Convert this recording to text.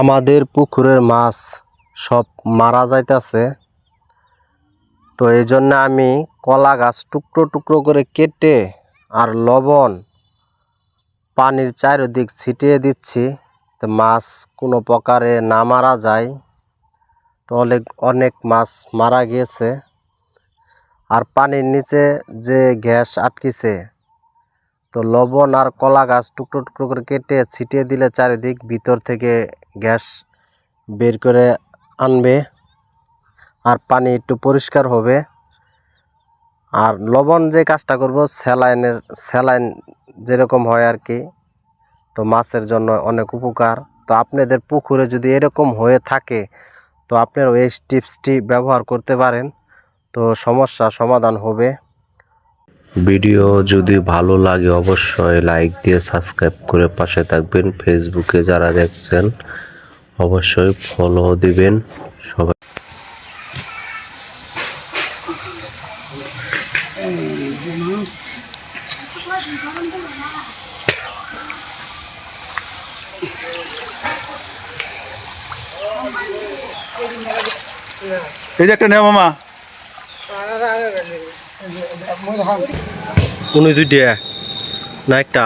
আমাদের পুকুরের মাছ সব মারা যাইতাছে। তো এই জন্য আমি কলা গাছ টুকরো টুকরো করে কেটে আর লবণ পানির চারিদিক ছিটিয়ে দিচ্ছি। তো মাছ কোনো প্রকারে না মারা যায়। তো অনেক অনেক মাছ মারা গিয়েছে। আর পানির নিচে যে গ্যাস আটকিছে তো লবণ আর কলা গাছ টুকরো টুকরো করে কেটে ছিটিয়ে দিলে চারিদিক ভিতর থেকে গ্যাস বের করে আনবে আর পানি একটু পরিষ্কার হবে। আর লবণ যে কাজটা করব, স্যালাইনের, স্যালাইন যেরকম হয় আর কি, তো মাছের জন্য অনেক উপকার। তো আপনাদের পুকুরে যদি এরকম হয়ে থাকে, তো আপনারা এই টিপসটি ব্যবহার করতে পারেন। তো সমস্যা সমাধান হবে। ভিডিও যদি ভালো লাগে অবশ্যই লাইক দিয়ে সাবস্ক্রাইব করে পাশে থাকবেন। ফেসবুকে যারা দেখছেন, অবশ্যই ফলো দিবেন। সবাই এই যে একটা নেও মামা। কোন দুইটা না একটা?